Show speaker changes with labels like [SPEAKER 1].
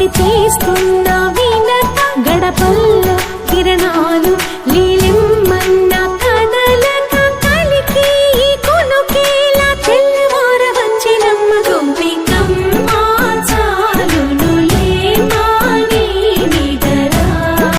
[SPEAKER 1] ముచ్చడి చేస్తున్నా